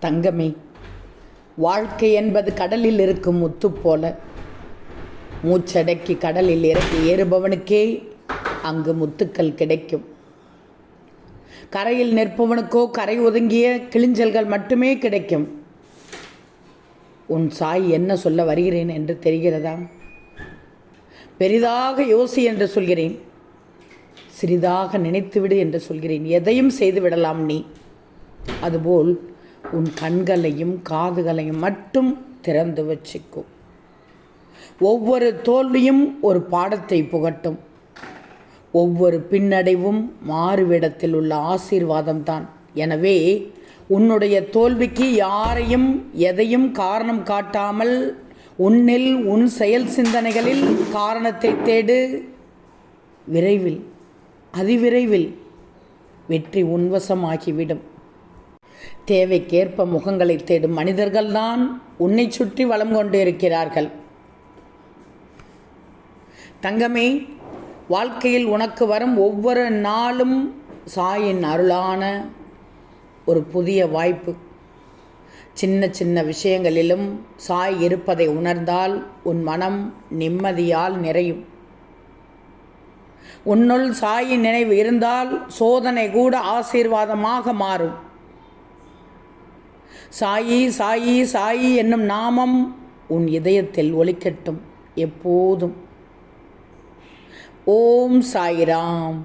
தங்கமே வாழ்க்கை என்பது கடலில் இருக்கும் முத்து போல. மூச்சடக்கி கடலில் இறக்கி ஏறுபவனுக்கே அங்கு முத்துக்கள் கிடைக்கும். கரையில் நிற்பவனுக்கோ கரை ஒதுங்கிய கிளிஞ்சல்கள் மட்டுமே கிடைக்கும். உன் சாய் என்ன சொல்ல வருகிறேன் என்று தெரிகிறதா? பெரிதாக யோசி என்று சொல்கிறேன். சிறிதாக நினைத்துவிடு என்று சொல்கிறேன். எதையும் செய்து விடலாம் நீ. அதுபோல் உன் கண்களையும் காதுகளையும் மட்டும் திறந்து வச்சுக்கும் ஒவ்வொரு தோல்வியும் ஒரு பாடத்தை புகட்டும். ஒவ்வொரு பின்னடைவும் மாறுவிடத்தில் உள்ள ஆசீர்வாதம் தான். எனவே உன்னுடைய தோல்விக்கு யாரையும் எதையும் காரணம் காட்டாமல் உன்னில் உன் செயல் சிந்தனைகளில் காரணத்தை தேடு. விரைவில் அதிவிரைவில் வெற்றி உன்வசமாகிவிடும். தேவைக்கேற்ப முகங்களை தேடும் மனிதர்கள்தான் உன்னை சுற்றி வளம் கொண்டு இருக்கிறார்கள் தங்கமே வாழ்க்கையில் உனக்கு வரும் ஒவ்வொரு நாளும் சாயின் அருளான ஒரு புதிய வாய்ப்பு. சின்ன சின்ன விஷயங்களிலும் சாய் இருப்பதை உணர்ந்தால் உன் மனம் நிம்மதியால் நிறையும். உன்னுள் சாயின் நினைவு இருந்தால் சோதனை கூட ஆசீர்வாதமாக மாறும். சாயி சாயி சாயி என்னும் நாமம் உன் இதயத்தில் ஒலிக்கட்டும் எப்போதும். ஓம் சாய்ராம்.